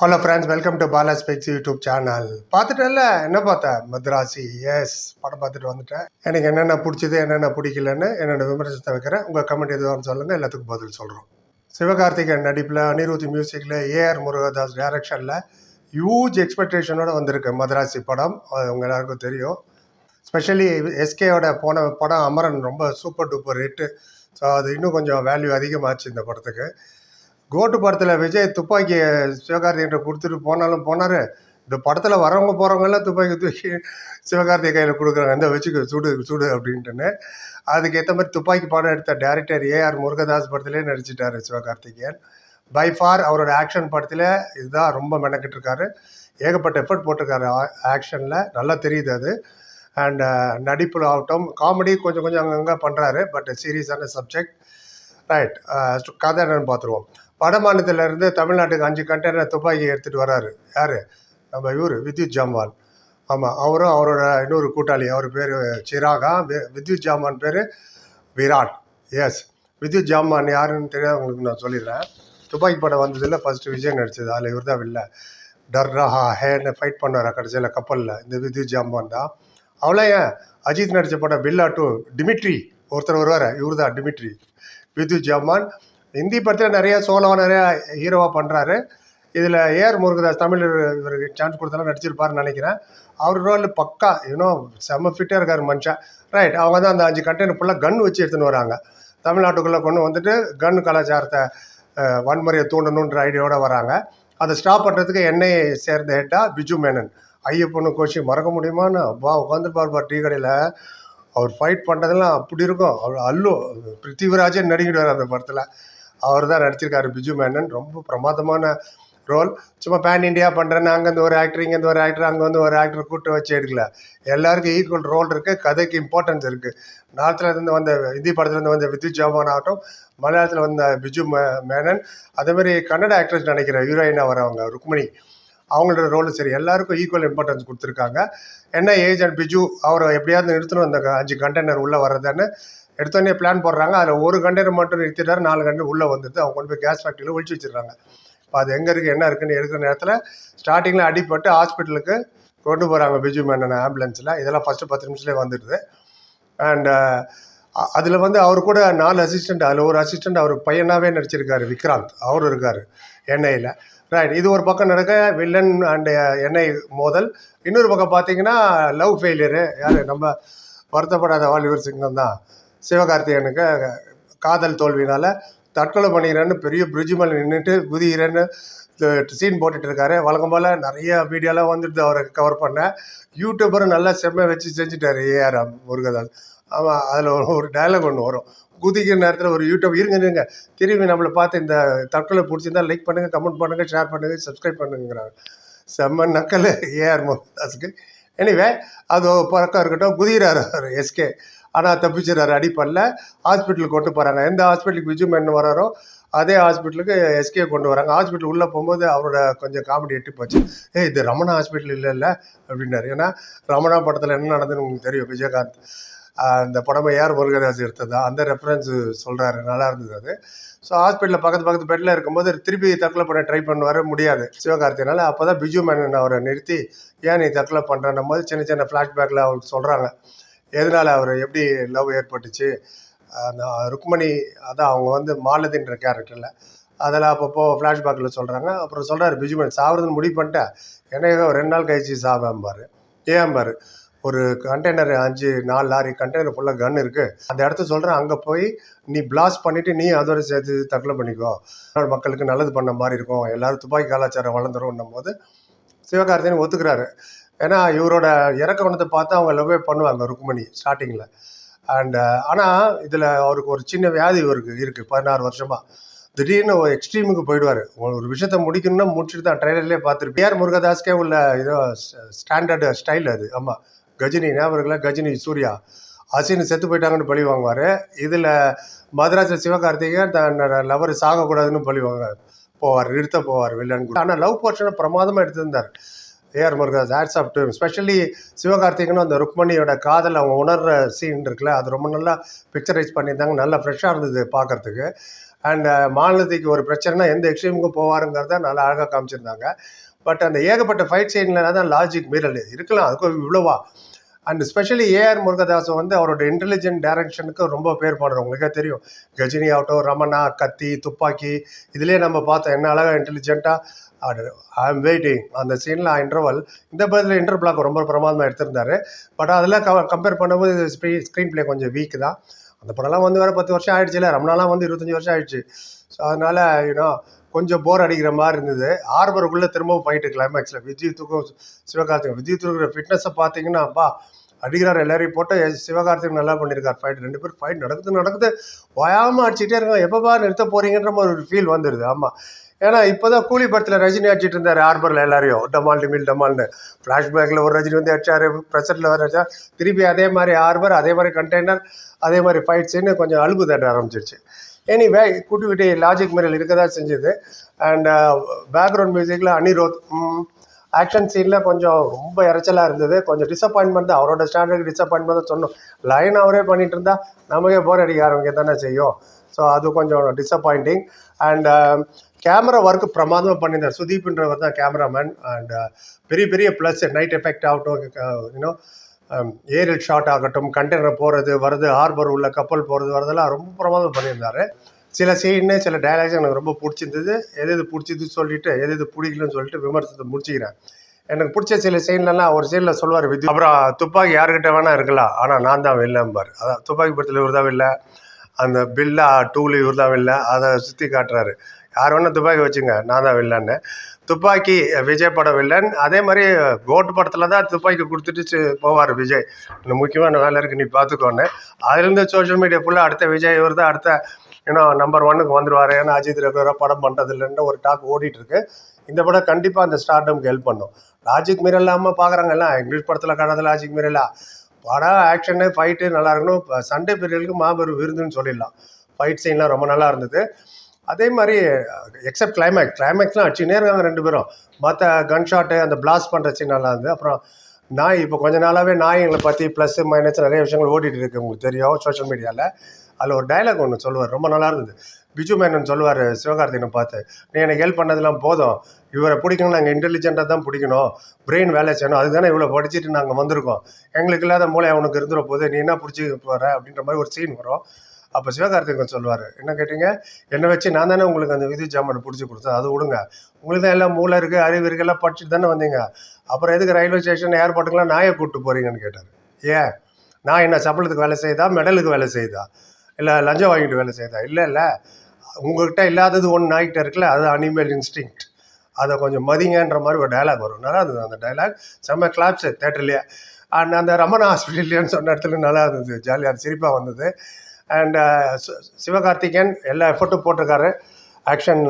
Hello friends welcome to Bala specs YouTube channel பார்த்துட்டேன்ல? என்ன பார்த்தேன் மத்ராசி. எஸ் படம் பார்த்துட்டு வந்துட்டேன். எனக்கு என்னென்ன பிடிச்சது என்னென்ன பிடிக்கலன்னு என்னோட விமர்சனத்தை வைக்கிறேன். உங்கள் கமெண்ட் எதுவும் சொல்லுங்கள் எல்லாத்துக்கும் பதில் சொல்கிறோம் சிவகார்த்திகேயன் நடிப்பில் அனிருத் மியூசிக்கில் ஏஆர் முருகதாஸ் டைரக்ஷனில் ஹியூஜ் எக்ஸ்பெக்டேஷனோடு வந்திருக்கு மத்ராசி படம். அது உங்கள் எல்லாருக்கும் தெரியும். ஸ்பெஷலி எஸ்கேயோட போன படம் அமரன் ரொம்ப சூப்பர் டூப்பர் ஹிட்டு ஸோ அது இன்னும் கொஞ்சம் வேல்யூ அதிகமாச்சு இந்த படத்துக்கு. கோட்டு படத்தில் விஜய் துப்பாக்கி சிவகார்த்திகிட்ட கொடுத்துட்டு போனாலும் போனார். இந்த படத்தில் வரவங்க போகிறவங்க எல்லாம் துப்பாக்கி தூக்கி சிவகார்த்திகை கையில் கொடுக்குறாங்க. இந்த வச்சுக்க சுடு சுடு அப்படின்ட்டுன்னு. அதுக்கு ஏற்ற மாதிரி துப்பாக்கி படம் எடுத்த டேரக்டர் ஏஆர் முருகதாஸ் படத்திலே நடிச்சிட்டாரு சிவகார்த்திகேயன். பை ஃபார் அவரோட ஆக்ஷன் படத்தில் இதுதான் ரொம்ப மெனக்கிட்டு இருக்காரு. ஏகப்பட்ட எஃபர்ட் போட்டிருக்காரு ஆக்ஷனில் நல்லா தெரியுது அது. அண்ட் uh, நடிப்பில் ஆகட்டும் காமெடி கொஞ்சம் கொஞ்சம் அங்கங்கே பண்ணுறாரு பட் சீரியஸான சப்ஜெக்ட் ரைட் கதை என்னன்னு பார்த்துருவோம். வட மாநிலத்திலேருந்து தமிழ்நாட்டுக்கு அஞ்சு கண்டெய்னர் துப்பாக்கி எடுத்துகிட்டு வராரு. யார்? நம்ம இவர் வித்யுத் ஜாம்வால். ஆமாம் அவரும் அவரோட இன்னொரு கூட்டாளி அவர் பேர் சிராகா வித்யுத் ஜாமான் பேர் விராட். எஸ் வித்யுத் ஜாமான் யாருன்னு தெரியாது உங்களுக்கு நான் சொல்லிடுறேன். துப்பாக்கி படம் வந்ததில் ஃபஸ்ட்டு விஜய் நடிச்சது அதில் இவர் தான் இல்லை டர் ரஹா ஹேன்னு ஃபைட் பண்ணார் கடைசியில் கப்பலில் இந்த வித்யுத் ஜாமான் தான். அவ்வளோ ஏன்? அஜித் நடித்த படம் பில்லா டூ டிமிட்ரி. ஒருத்தர் வருவார் இவர் தான் டிமிட்ரி. வித்யுத் ஜாமான் ஹிந்தி படத்தில் நிறைய சோலோவாக நிறையா ஹீரோவாக பண்ணுறாரு இதில் ஏஆர் முருகதாஸ் தமிழ் இவருக்கு சான்ஸ் கொடுத்தாலும் நடிச்சிருப்பாருன்னு நினைக்கிறேன். அவர் ரோல் பக்கா இன்னும் செம்ம ஃபிட்டாக இருக்கார் மனுஷன் ரைட் அவங்க தான் அந்த அஞ்சு கண்டெய்னர் ஃபுல்லாக கன் வச்சு எடுத்துன்னு வராங்க. தமிழ்நாட்டுக்குள்ளே கொண்டு வந்துட்டு கன் கலாச்சாரத்தை வன்முறையை தூண்டணுன்ற ஐடியாவோடு வராங்க. அதை ஸ்டாப் பண்ணுறதுக்கு என்னை சேர்ந்த ஹெட்டாக பிஜு மேனன். ஐயப்பனு கோஷி மறக்க முடியுமான்னு அப்பா உட்காந்துருப்பார் பார் டீ கடையில். அவர் ஃபைட் பண்ணுறதெல்லாம் அப்படி இருக்கும். அவர் அல்லு பிருத்திவிராஜன் நடிக்கிடுவார் அந்த படத்தில். அவர் தான் நடிச்சிருக்காரு பிஜு மேனன். ரொம்ப பிரமாதமான ரோல். சும்மா பேன் இண்டியா பண்ணுறேன்னு அங்கேருந்து ஒரு ஆக்டர் இங்கேருந்து ஒரு ஆக்டர் அங்கே வந்து ஒரு ஆக்டர் கூட்டு வச்சு எடுக்கல. எல்லாருக்கும் ஈக்குவல் ரோல் இருக்குது கதைக்கு இம்பார்ட்டன்ஸ் இருக்குது நார்த்துலேருந்து வந்த ஹிந்தி படத்துலேருந்து வந்த வித்யுத் ஜாமான் ஆகட்டும் மலையாளத்தில் வந்த பிஜு மே மேனன் அதேமாதிரி கன்னட ஆக்ட்ரஸ் நினைக்கிற ஹீரோயினாக வரவங்க ருக்மிணி அவங்களோட ரோலும் சரி. எல்லாருக்கும் ஈக்குவல் இம்பார்ட்டன்ஸ் கொடுத்துருக்காங்க. என்ன ஏஜ் அண்ட் பிஜு அவரை எப்படியாவது நிறுத்தணும் அந்த அஞ்சு கண்டெய்னர் உள்ளே வர்றதுன்னு எடுத்தோடனே பிளான் போடுறாங்க. அதில் ஒரு கண்டெய்னர் மட்டும் நிறுத்திட்டாரு. நாலு கண்டெய்னர் உள்ளே வந்துட்டு அவங்க கொண்டு போய் கேஸ் ஃபேக்ட்ரியில் ஒழிச்சு வச்சிடுறாங்க. இப்போ அது எங்கே இருக்குது என்ன இருக்குன்னு எடுக்கிற நேரத்தில் ஸ்டார்டிங்கில் அடிப்பட்டு ஹாஸ்பிட்டலுக்கு கொண்டு போகிறாங்க பிஜு மேனன் ஆம்புலன்ஸில் இதெல்லாம் ஃபஸ்ட்டு பத்து நிமிஷத்துலேயே வந்துடுது. அண்டு அதில் வந்து அவர் கூட நாலு அசிஸ்டண்ட் அதில் ஒரு அசிஸ்டண்ட் அவர் பையனாகவே நடிச்சிருக்காரு விக்ராந்த். அவரும் இருக்கார் என்ஐயில் ரைட் இது ஒரு பக்கம் நடக்க வில்லன் அண்டு என்ஐ மோதல். இன்னொரு பக்கம் பார்த்தீங்கன்னா லவ் ஃபெயிலியரு யார்? நம்ம வருத்தப்படாத வாலிபர் சிங்கம் தான். சிவகார்த்திகேயனுக்கு காதல் தோல்வினால் தற்கொலை பண்ணிக்கிறேன்னு பெரிய பிரிட்ஜு மேலே நின்றுட்டு குதிக்கிறேன்னு சீன் போட்டுட்டு இருக்காரு. வழக்கம் போல் நிறைய வீடியோலாம் வந்துட்டு அவரை கவர் பண்ண. யூடியூபரும் நல்லா செம்மை வச்சு செஞ்சுட்டாரு ஏஆர் முருகதாஸ். ஆமாம் அதில் ஒரு ஒரு ஒன்று வரும். குதிக்கிற நேரத்தில் ஒரு யூடியூப் இருங்க இருங்க திரும்பி நம்மளை பார்த்து இந்த தற்கொலை பிடிச்சிருந்தா லைக் பண்ணுங்கள் கமெண்ட் பண்ணுங்கள் ஷேர் பண்ணுங்கள் சப்ஸ்கிரைப் பண்ணுங்கிறாங்க செம்ம நக்கல் ஏஆர் முருகதாஸுக்கு. எனிவே அது ஒரு பழக்கம் இருக்கட்டும். குதிக்கிறாரு அவர் எஸ்கே ஆனால் தப்பிச்சிடறாரு. அடிப்படல ஹாஸ்பிட்டலுக்கு கொண்டு போகிறாங்க எந்த ஹாஸ்பிட்டலுக்கு விஜய் மேன் வராரோ அதே ஹாஸ்பிட்டலுக்கு எஸ்கே கொண்டு வராங்க. ஹாஸ்பிட்டல் உள்ளே போகும்போது அவரோட கொஞ்சம் காமெடி எட்டு போச்சு. ஏ இது ரமணா ஹாஸ்பிட்டல் இல்லை இல்லை அப்படின்னாரு. ஏன்னா ரமணா படத்தில் என்ன நடந்ததுன்னு உங்களுக்கு தெரியும். விஜயகாந்த் ஆஹ் அந்த படமை யார் முருகதாஸ் எடுத்ததா? அந்த ரெஃபரன்ஸ் சொல்கிறாரு நல்லா இருந்தது அது. ஸோ ஹாஸ்பிட்டலில் பக்கத்து பக்கத்து பெட்டில் இருக்கும்போது திருப்பி தற்கொலை பண்ண ட்ரை பண்ணுவார். முடியாது. சிவகார்த்தினால அப்போ தான் பிஜு மேனன் அவரை நிறுத்தி ஏன் நீ தற்கொலை பண்ணுறன்னும் போது சின்ன சின்ன ஃப்ளாஷ்பேக்கில் அவருக்கு சொல்கிறாங்க எதனால் அவர் எப்படி லவ் ஏற்பட்டுச்சு? அந்த ருக்மணி அதான் அவங்க வந்து மாலதின்ற கேரக்டரில் அதெல்லாம் அப்பப்போ ஃப்ளாஷ்பேக்கில் சொல்கிறாங்க அப்புறம் சொல்கிறார் பிஜுமன் சாவறதுன்னு முடிவு பண்ணிட்டேன். எனக்கு ஒரு ரெண்டு நாள் கழிச்சு சாவேம்பாரு. ஏன்பாரு ஒரு கண்டெய்னர் அஞ்சு நாலு லாரி கண்டெய்னர் ஃபுல்லாக கன் இருக்குது அந்த இடத்த சொல்கிறேன் அங்கே போய் நீ பிளாஸ்ட் பண்ணிவிட்டு நீ அதோட சேர்த்து தற்கொலை பண்ணிக்கோ. மக்களுக்கு நல்லது பண்ண மாதிரி இருக்கும். எல்லாரும் துப்பாக்கி கலாச்சாரம் வளர்ந்துரும்னும் போது சிவகார்த்தியன் ஒத்துக்கிறாரு. ஏன்னா இவரோட இறக்கவனத்தை பார்த்து அவங்க லவ்வே பண்ணுவாங்க ருக்குமணி ஸ்டார்டிங்கில் அண்டு ஆனால் இதில் அவருக்கு ஒரு சின்ன வியாதி இவருக்கு இருக்குது பதினாறு வருஷமாக திடீர்னு ஒரு எக்ஸ்ட்ரீமுக்கு போயிடுவார். ஒரு விஷயத்த முடிக்கணும்னா முடிச்சுட்டு தான் ட்ரைலர்லேயே பார்த்துருப்பேன். ஏஆர் முருகதாஸ்க்கே உள்ள இதோ ஸ்டாண்டர்டு ஸ்டைல் அது. ஆமாம் கஜினி ஞாபகம் கஜினி சூர்யா. அசின் செத்து போயிட்டாங்கன்னு பழி வாங்குவார். இதில் மதராஜில் சிவகார்த்திகேயன் தன்னோட லவர் சாகக்கூடாதுன்னு பழி வாங்க போவார் நிறுத்த போவார் வில்லன் ஆனால் லவ் போர்ஷனை பிரமாதமாக எடுத்திருந்தார். AR Murugadoss hats off to specially சிவகார்த்திகனும் அந்த ருக்மணியோட காதல் அவங்க உணர்ற சீன் இருக்குல்ல அது ரொம்ப நல்லா பிக்சரைஸ் பண்ணியிருந்தாங்க. நல்லா ஃப்ரெஷ்ஷாக இருந்தது பார்க்கறதுக்கு. அண்ட் uh, மாநிலத்துக்கு ஒரு பிரச்சனைனா எந்த எக்ஸ்ட்ரீமுக்கும் போவாருங்கிறத நல்லா அழகாக காமிச்சிருந்தாங்க. பட் அந்த ஏகப்பட்ட ஃபைட் சீனில் தான் லாஜிக் மீறல் இருக்கலாம். அதுக்கும் இவ்வளோவா. அண்ட் ஸ்பெஷலி ஏஆர் முருகதாஸ் வந்து அவரோட இன்டெலிஜென்ட் டைரக்ஷனுக்கு ரொம்ப பேர் பண்ணுறோம் உங்களுக்கே தெரியும். கஜினி ஆகட்டும் ரமணா கத்தி துப்பாக்கி இதுலேயே நம்ம பார்த்தோம் என்ன அழகாக இன்டெலிஜென்ட்டாக ஐ எம் வெயிட்டிங் அந்த சீனில் இன்டர்வல் இந்த படத்தில் இன்டர் பிளாக் ரொம்ப பிரமாதமாக எடுத்திருந்தாரு. பட் அதெல்லாம் க கம்பேர் பண்ணும்போது ஸ்க்ரீன் ஸ்க்ரீன் பிளே கொஞ்சம் வீக் தான். அந்த படம்லாம் வந்து வேறு பத்து வருஷம் ஆயிடுச்சுல ரமணாலாம் வந்து இருபத்தஞ்சி வருஷம் ஆயிடுச்சு. ஸோ அதனால் யூனோ கொஞ்சம் போர் அடிக்கிற மாதிரி இருந்தது. ஆர்பருக்குள்ளே திரும்பவும் போயிட்டு கிளைமேக்ஸில் விஜயத்துக்கும் சிவகார்த்திகம் விஜயத்துக்குற ஃபிட்னஸை பார்த்தீங்கன்னா அப்பா அடிக்கிறார் எல்லாரையும் போட்டு சிவகார்த்திகம் நல்லா பண்ணியிருக்கார் ஃபைட் ரெண்டு பேரும் ஃபைட் நடக்குது நடக்குது. ஓயாமல் அடிச்சுட்டே இருக்காங்க. எப்போப்பா நிறுத்த போகிறீங்கன்ற மாதிரி ஒரு ஃபீல் வந்துடுது ஆமாம் ஏன்னா இப்போ தான் கூலி படத்தில் ரஜினி அடிச்சிட்டு இருந்தார் ஆர்பரில் எல்லாரையும். டமால் டிமில் டமால்னு ஃப்ளாஷ்பேக்கில் ஒரு ரஜினி வந்து அடிச்சார் ப்ரெஷரில் வர அடிச்சா திருப்பி அதே மாதிரி ஆர்பர் அதே மாதிரி கண்டெய்னர் அதே மாதிரி ஃபைட் கொஞ்சம் அழுப்பு தட்ட ஆரம்பிச்சிருச்சு. எனிவே குட்டி குட்டி லாஜிக் மீறல் இருக்க தான் செஞ்சுது அண்ட் பேக்ரவுண்ட் uh, மியூசிக்கில் அனிரோத் ஆக்ஷன் சீனில் கொஞ்சம் ரொம்ப இறைச்சலாக இருந்தது. கொஞ்சம் டிசப்பாயின்மெண்ட் தான். அவரோட ஸ்டாண்டர்டுக்கு டிசப்பாயின்மெண்ட் தான் சொன்னோம். லைன் அவரே பண்ணிகிட்டு இருந்தால் நமக்கே போர் அடிக்க ஆரம்பிக்க தானே செய்யும். ஸோ அது கொஞ்சம் டிசப்பாயிண்டிங் அண்ட் கேமரா ஒர்க் பிரமாதமாக பண்ணியிருந்தார். சுதீப்ன்றவர் தான் கேமராமேன் அண்ட் uh, பெரிய பெரிய ப்ளஸ் நைட் எஃபெக்ட் ஆகட்டும் யூனோ ஏரியல் ஷாட் ஆகட்டும் கண்டெய்னர் போகிறது வருது ஹார்பர் உள்ள கப்பல் போகிறது வரதெல்லாம் ரொம்ப பிரமாதம் பண்ணியிருந்தார். சில சீனு சில டைலாக்ஸ் எனக்கு ரொம்ப பிடிச்சிருந்தது. எது எது பிடிச்சதுன்னு சொல்லிட்டு எது எது பிடிக்கலன்னு சொல்லிட்டு விமர்சனத்தை முடிச்சுக்கிறேன். எனக்கு பிடிச்ச சில சீன்லலாம் ஒரு சீனில் சொல்லுவார் வித்யா அப்புறம் துப்பாக்கி யாருக்கிட்ட வேணால் இருக்கலாம் ஆனால் நான் தான் இல்லைம்பார் அதான் துப்பாக்கி படத்தில் இவர் தான் இல்லை அந்த பில்லா டூலு இவர் தான் இல்லை அதை சுற்றி காட்டுறாரு. யார் வேணால் துப்பாக்கி வச்சுங்க நான் தான் வில்லன்னு துப்பாக்கி விஜய் படம் வில்லன் அதே மாதிரி கோட்டு படத்தில் தான் துப்பாக்கி கொடுத்துட்டு போவார் விஜய். இந்த முக்கியமான வேலை இருக்குது நீ பார்த்துக்கோன்னு. அதுலேருந்து சோஷியல் மீடியா ஃபுல்லாக அடுத்த விஜய் இவர் தான் அடுத்த ஏன்னா நம்பர் ஒன்னுக்கு வந்துடுவார் ஏன்னா அஜித் ரெகுலராக படம் பண்ணுறது இல்லைன்னு ஒரு டாக் ஓடிட்டுருக்கு இந்த படம் கண்டிப்பாக அந்த ஸ்டார்டம்க்கு ஹெல்ப் பண்ணும். லாஜிக் மீறல் இல்லாமல் பார்க்குறாங்கல்ல இங்கிலீஷ் படத்தில் காணாத லாஜிக் மீறலா படம் ஆக்ஷனு ஃபைட்டு நல்லா இருக்கணும். இப்போ சண்டே பீரியலுக்கு மாபெரும் விருதுன்னு சொல்லிடலாம். ஃபைட் சீன்லாம் ரொம்ப நல்லா இருந்தது. அதே மாதிரி எக்ஸப்ட் கிளைமேக்ஸ் கிளைமேக்ஸ்லாம் அடிச்சுனே இருக்காங்க ரெண்டு பேரும். மற்ற கன் ஷாட்டு அந்த பிளாஸ்ட் பண்ணுற சீன் நல்லா இருந்தது அப்புறம் நாய் இப்போ கொஞ்ச நாளாகவே நாய்களை பற்றி ப்ளஸ் மைனஸ் நிறைய விஷயங்கள் ஓடிட்டு இருக்கு. உங்களுக்கு தெரியும் சோஷியல் மீடியாவில் அதில் ஒரு டயலாக் ஒன்று சொல்லுவார். ரொம்ப நல்லா இருந்தது. பிஜு மேனன் சொல்லுவார் சிவகார்த்திகனை பார்த்து நீ எனக்கு ஹெல்ப் பண்ணதெல்லாம் போதும். இவரை பிடிக்கணும் நாங்கள் இன்டெலிஜென்ட்டாக தான் பிடிக்கணும். பிரெயின் வேலை செய்யணும். அதுதானே இவ்வளோ படிச்சுட்டு நாங்கள் வந்திருக்கோம். எங்களுக்கு இல்லாத மூளை அவனுக்கு இருந்துட போது நீ என்ன பிடிச்சி போகிற அப்படின்ற மாதிரி ஒரு சீன் வரும். அப்போ சிவகார்த்திகன் சொல்லுவார். என்ன கேட்டீங்க? என்னை வச்சு நான் தானே உங்களுக்கு அந்த விதி ஜாமான் பிடிச்சி கொடுத்தேன். அது விடுங்க. உங்களுக்கு தான் எல்லாம் மூளை இருக்குது அறிவு இருக்குது எல்லாம் படிச்சுட்டு தானே வந்தீங்க. அப்புறம் எதுக்கு ரயில்வே ஸ்டேஷன் ஏர்போர்ட்டுக்கெலாம் நாயை கூப்பிட்டு போகிறீங்கன்னு கேட்டார். ஏன்? நான் என்ன சம்பளத்துக்கு வேலை செய்தா மெடலுக்கு வேலை செய்தா? இல்லை லஞ்சம் வாங்கிட்டு வேலை செய்தா? இல்லை இல்லை. உங்ககிட்ட இல்லாதது ஒன்று நாய்கிட்ட இருக்குல்ல அது அனிமல் இன்ஸ்டிங்க்ட் அதை கொஞ்சம் மதிங்கன்ற மாதிரி ஒரு டயலாக் வரும். நல்லா இருந்தது அந்த டயலாக் செம்ம கிளாப்ஸ் தேட்டர்லேயே அண்ட் அந்த ரமணா ஹாஸ்பிட்டல்லையன்னு சொன்ன இடத்துல நல்லா இருந்தது. ஜாலியாக சிரிப்பாக வந்தது. அண்ட் uh, சிவகார்த்திகேயன் எல்லா எஃபர்ட்டும் போட்டிருக்காரு. ஆக்ஷன்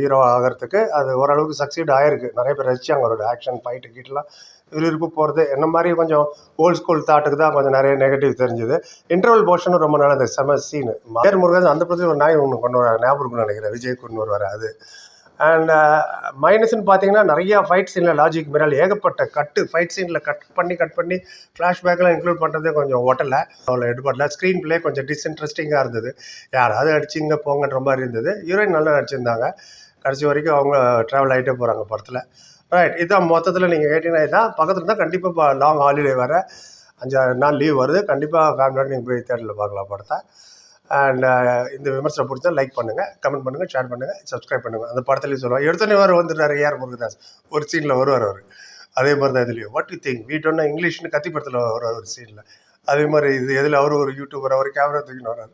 ஹீரோ uh, ஆகிறதுக்கு அது ஓரளவுக்கு சக்சீட் ஆயிருக்கு. நிறைய பேர் ரசிச்சாங்க அவரோட ஆக்ஷன் ஃபைட்டு கீட்டெலாம். விறுவிறுப்பு போகிறது என்ன மாதிரி கொஞ்சம் ஓல்ட் ஸ்கூல் தாட்டுக்கு தான் கொஞ்சம் நிறைய நெகட்டிவ் தெரிஞ்சுது. இன்டர்வல் போர்ஷனும் ரொம்ப நல்லது செம சீனு பேர் முருகன் அந்த படத்தில் ஒரு நாய் ஒன்று கொண்டு வர ஞாபகம் நினைக்கிறேன். விஜய் கொண்டு வருவார் அது. அண்ட் மைனஸ்ன்னு uh, பார்த்தீங்கன்னா நிறையா ஃபைட் சீனில் லாஜிக் மிரல் ஏகப்பட்ட கட்டு ஃபைட் சீனில் கட் பண்ணி கட் பண்ணி ஃப்ளாஷ்பேக்கெலாம் இன்க்ளூட் பண்ணுறதே கொஞ்சம் ஒட்டலை அவ்வளோ எடுபடல ஸ்க்ரீன் ப்ளே கொஞ்சம் டிஸ்இன்ட்ரெஸ்டிங்காக இருந்தது. யாராவது அடிச்சிங்க போங்கன்ற மாதிரி இருந்தது. ஹீரோயின் நல்லா நடிச்சிருந்தாங்க. கடைசி வரைக்கும் அவங்க ட்ராவல் ஆகிட்டே போகிறாங்க படத்தில். ரைட் இதான் மொத்தத்தில் நீங்கள் கேட்டீங்கன்னா இதான் பக்கத்தில் தான் கண்டிப்பாக லாங் ஹாலிடே வர அஞ்சாறு நாள் லீவ் வருது. கண்டிப்பாக ஃபேமிலியோட நீங்கள் போய் தேட்டரில் பார்க்கலாம் படத்தை. அண்ட் uh, இந்த விமர்சனம் பிடிச்சா லைக் பண்ணுங்கள் கமெண்ட் பண்ணுங்கள் ஷேர் பண்ணுங்கள் சப்ஸ்கிரைப் பண்ணுங்கள் அந்த படத்துலையும் சொல்லுவாங்க எடுத்தோடனே வர வந்துடுறாரு ஏஆர் முருகதாஸ். ஒரு சீனில் வருவார் அவர். அதே மாதிரி தான் இதுலேயும் வாட் யூ திங்க் வீட்டோன்னா இங்கிலீஷ்னு கத்தி படத்தில் வருவார் ஒரு சீனில் அதே மாதிரி இது எதில் அவர் ஒரு யூடியூபர் அவர் கேமரா தூக்கின்னு வர்றாரு.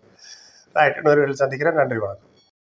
ரைட் இன்னொரு சந்திக்கிறேன். நன்றி வணக்கம்.